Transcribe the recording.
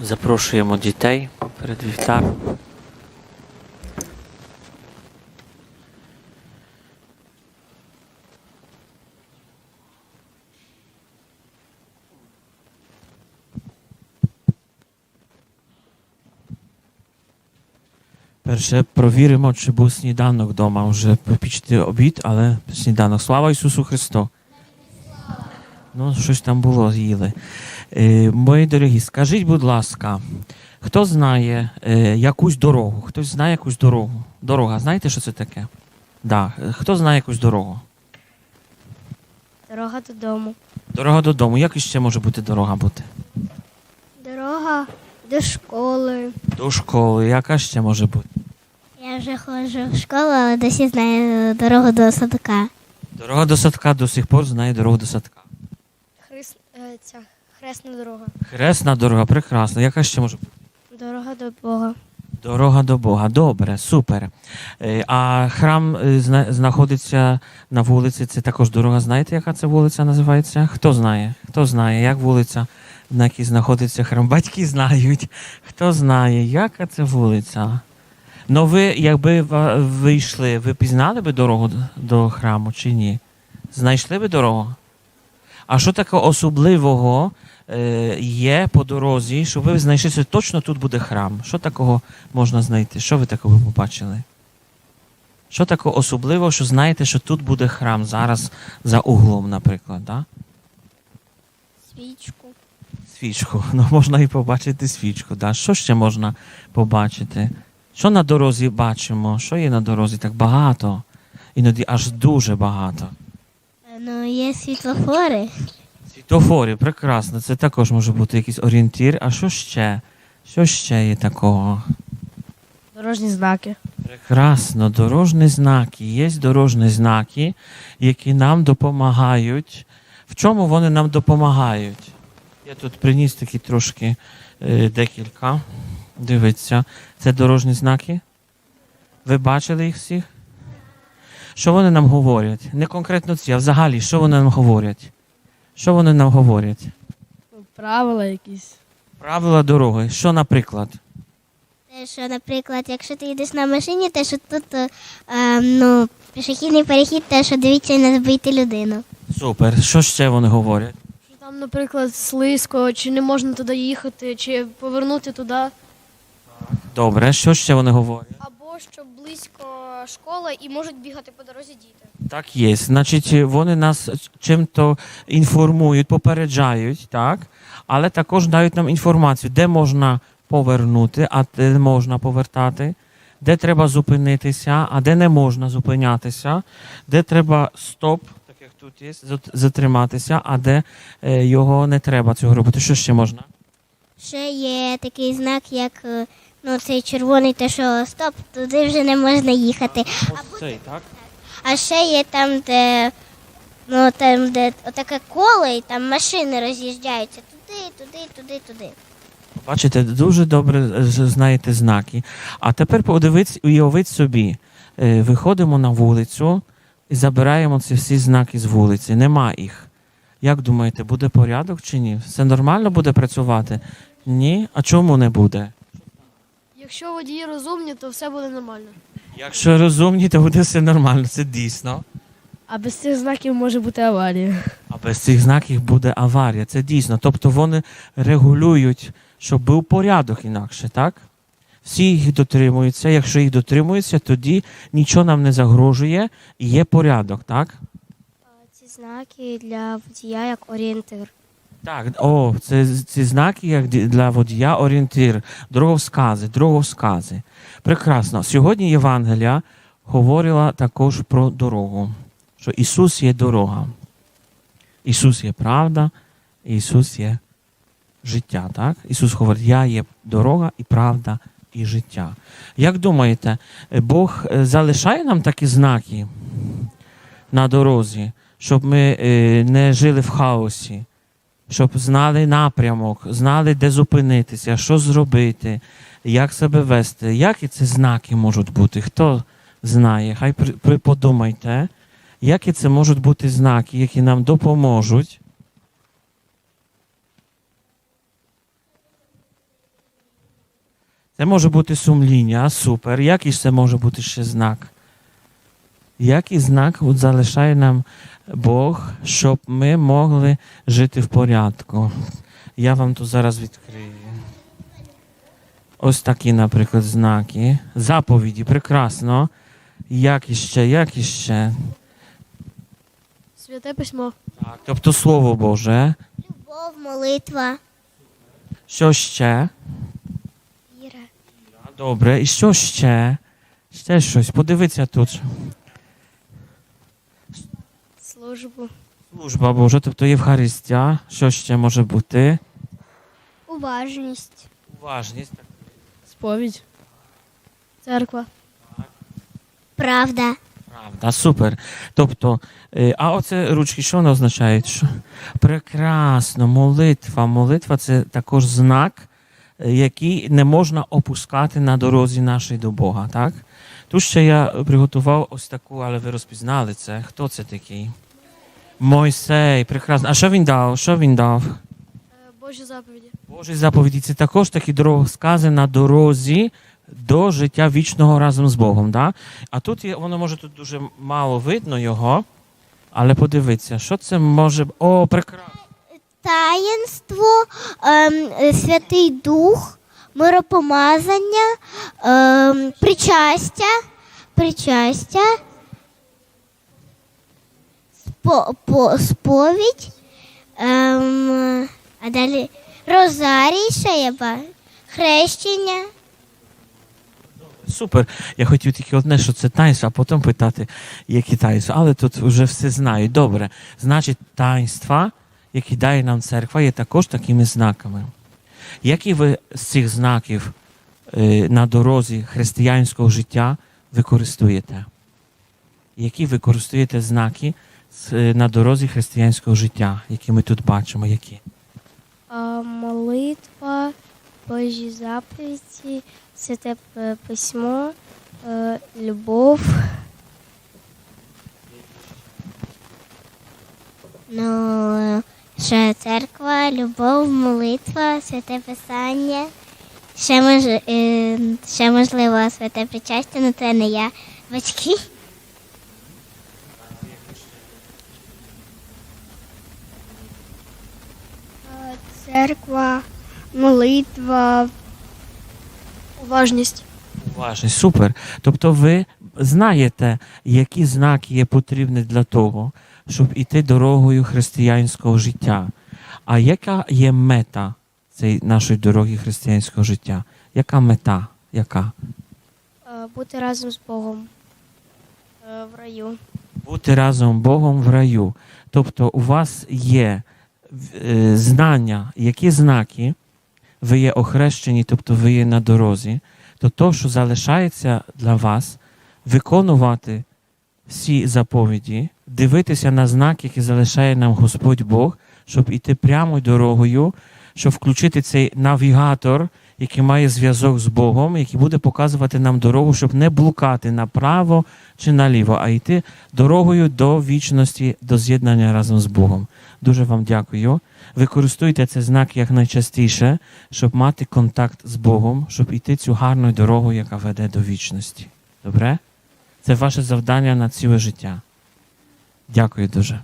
Запрошуємо дітей перед вівтар. Перше провіримо, чи був сніданок вдома. Вже попічти обід, але сніданок. Слава Ісусу Христу! Ну, щось там було, їли. Е, мої дорогі, скажіть, будь ласка, хто знає е, якусь дорогу? Хтось знає якусь дорогу? Дорога, знаєте, що це таке? Да. е, Хто знає якусь дорогу? Дорога додому. Дорога додому. Як іще може бути дорога бути? Дорога до школи. До школи. Яка ще може бути? Я вже ходжу в школу, але досі знаю дорогу до садка. Дорога до садка до сих пор знає дорогу до садка. Хрест, ця хресна дорога. Хресна дорога, прекрасно. Яка ще може бути? Дорога до Бога. Дорога до Бога. Добре, супер. Е, А храм е, зна- знаходиться на вулиці. Це також дорога. Знаєте, яка це вулиця називається? Хто знає? Хто знає, як вулиця, на якій знаходиться храм? Батьки знають. Хто знає, яка це вулиця? Ну ви, якби ва- вийшли, ви пізнали би дорогу д- до храму чи ні? Знайшли би дорогу? А що такого особливого е, є по дорозі, що ви знайшли, що точно тут буде храм? Що такого можна знайти? Що ви такого побачили? Що такого особливого, що знаєте, що тут буде храм зараз за углом, наприклад, да? Свічку. Свічку. Ну, можна і побачити свічку. Да? Що ще можна побачити? Що на дорозі бачимо? Що є на дорозі? Так багато. Іноді аж дуже багато. Ну, є світлофори. Світофорі, прекрасно. Це також може бути якийсь орієнтір. А що ще? Що ще є такого? Дорожні знаки. Прекрасно, дорожні знаки. Є дорожні знаки, які нам допомагають. В чому вони нам допомагають? Я тут приніс такі трошки е, декілька. Дивіться, це дорожні знаки. Ви бачили їх всіх? Що вони нам говорять? Не конкретно ці, а взагалі, що вони нам говорять? Що вони нам говорять? Правила якісь. Правила дороги. Що, наприклад? Те, що, наприклад, якщо ти їдеш на машині, те, що тут е, е, ну, пішохідний перехід, те, що дивіться не збити людину. Супер. Що ще вони говорять? Що там, наприклад, слизько, чи не можна туди їхати, чи повернути туди. Добре, що ще вони говорять? Або що близько школа і можуть бігати по дорозі діти. Так є. Значить, вони нас чим-то інформують, попереджають, так? Але також дають нам інформацію, де можна повернути, а де можна повертати, де треба зупинитися, а де не можна зупинятися, де треба стоп, так як тут є, зат- затриматися, а де е, його не треба цього робити. Що ще можна? Ще є такий знак, як е, ну, цей червоний, те, що стоп, туди вже не можна їхати. Ось цей, так? А ще є там, де, ну, там, де отаке коло, і там машини роз'їжджаються туди, туди, туди, туди. Бачите, дуже добре е, знаєте знаки. А тепер подивіться, уявіть собі, е, виходимо на вулицю і забираємо ці всі знаки з вулиці. Нема їх. Як думаєте, буде порядок чи ні? Все нормально буде працювати? Ні? А чому не буде? Якщо водії розумні, то все буде нормально. Якщо розумні, то буде все нормально, це дійсно. А без цих знаків може бути аварія. А без цих знаків буде аварія. Це дійсно. Тобто вони регулюють, щоб був порядок інакше, так? Всі їх дотримуються. Якщо їх дотримуються, тоді нічого нам не загрожує і є порядок, так? Ці знаки для водія як орієнтир. Так, о, це ці знаки як для водія орієнтир, дороговкази, дороговкази. Прекрасно. Сьогодні Євангелія говорила також про дорогу, що Ісус є дорога. Ісус є правда, Ісус є життя. Так? Ісус говорить, я є дорога і правда і життя. Як думаєте, Бог е, залишає нам такі знаки на дорозі, щоб ми е, не жили в хаосі? Щоб знали напрямок, знали, де зупинитися, що зробити, як себе вести. Які це знаки можуть бути? Хто знає? Хай подумайте, які це можуть бути знаки, які нам допоможуть Це може бути сумління, супер. Який ж це може бути ще знак? Який знак от залишає нам Бог, щоб ми могли жити в порядку? Я вам тут зараз відкрию. Ось такі, наприклад, знаки. Заповіді, прекрасно. Як іще, як іще? Святе письмо. Так, тобто Слово Боже. Любов, молитва. Що ще? Віра. Добре, і що ще? Ще щось. Подивіться тут. Службу. Служба Божа, тобто Євхаристія. Що ще може бути? Уважність. Уважність. Сповідь. Церква. Правда. Правда, супер. Тобто, е, а оце ручки, що вони означають? Що? Прекрасно, молитва. Молитва це також знак, е, який не можна опускати на дорозі нашій до Бога. Так? Тут ще я приготував ось таку, але ви розпізнали це. Хто це такий? Мойсей, прекрасно. А що він дав? Що він дав? Е, Божі заповіді. Божі заповіді це також такі дорогоскази на дорозі до життя вічного разом з Богом. Да? А тут є, воно може тут дуже мало видно його, але подивіться, що це може. О, прекрасно. Таїнство, ем, е, Святий Дух, миропомазання, ем, причастя, причастя, спо, по, сповідь, ем, а далі Розарій, ще є ба- хрещення. Супер. Я хотів тільки одне, що це таїнство, а потім питати, які таїнства. Але тут вже все знають. Добре. Значить, таїнства, які дає нам церква, є також такими знаками. Які ви з цих знаків е, на дорозі християнського життя використовуєте? Які ви користуєте знаки на дорозі християнського життя, які ми тут бачимо? Які? А, молитва, Божі заповіді, святе письмо, е, любов. Ну, ще церква, любов, молитва, святе писання. Ще, мож, е, ще можливо святе причастя, але це не я, батьки. Церква, молитва. Уважність. Уважність, супер. Тобто ви знаєте, які знаки є потрібні для того, щоб іти дорогою християнського життя. А яка є мета цієї нашої дороги християнського життя? Яка мета? Яка? Е, Бути разом з Богом е, в раю. Бути разом з Богом в раю. Тобто у вас є знання, які знаки, ви є охрещені, тобто ви є на дорозі, то то, що залишається для вас, виконувати всі заповіді, дивитися на знак, який залишає нам Господь Бог, щоб іти прямою дорогою, щоб включити цей навігатор, який має зв'язок з Богом, який буде показувати нам дорогу, щоб не блукати направо чи наліво, а йти дорогою до вічності, до з'єднання разом з Богом. Дуже вам дякую. Використовуйте цей знак якнайчастіше, щоб мати контакт з Богом, щоб йти цю гарною дорогою, яка веде до вічності. Добре? Це ваше завдання на ціле життя. Дякую дуже.